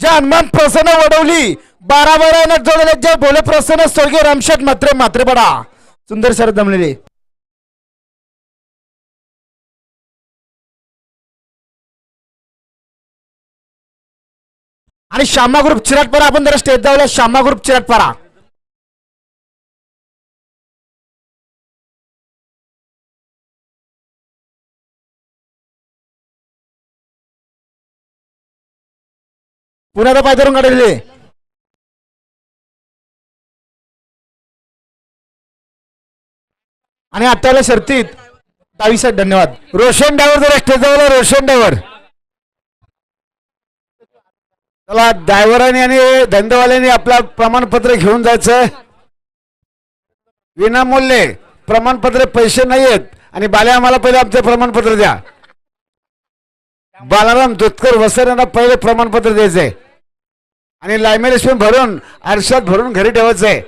जे हनुमान प्रसन्न वडवली बारा बारा जोडले जे बोले प्रसन्न स्वर्गीय रामशेठ मात्रे मात्रे पडा सुंदर शरद दमलेले आणि श्यामा ग्रुप चिराटपारा आपण जरा स्टेज जाऊया श्यामा ग्रुप चिराटपारा पुण्याचा पायदरून काढलेले आणि आत्ताला शर्तीत दहावी धन्यवाद. रोशन डायव्हर जर स्टेज जाऊया रोशन डायव्हर चला डायव्हरांनी आणि धंदेवाल्यांनी आपला प्रमाणपत्र घेऊन जायचं. विनामूल्य प्रमाणपत्र पैसे नाही आहेत आणि बाल्या आम्हाला पहिले आमचं प्रमाणपत्र द्या. बालाराम दुधकर वसर यांना पहिले प्रमाणपत्र द्यायचंय. आणि लायमेरेशन भरून आरशात भरून घरी ठेवायचंय.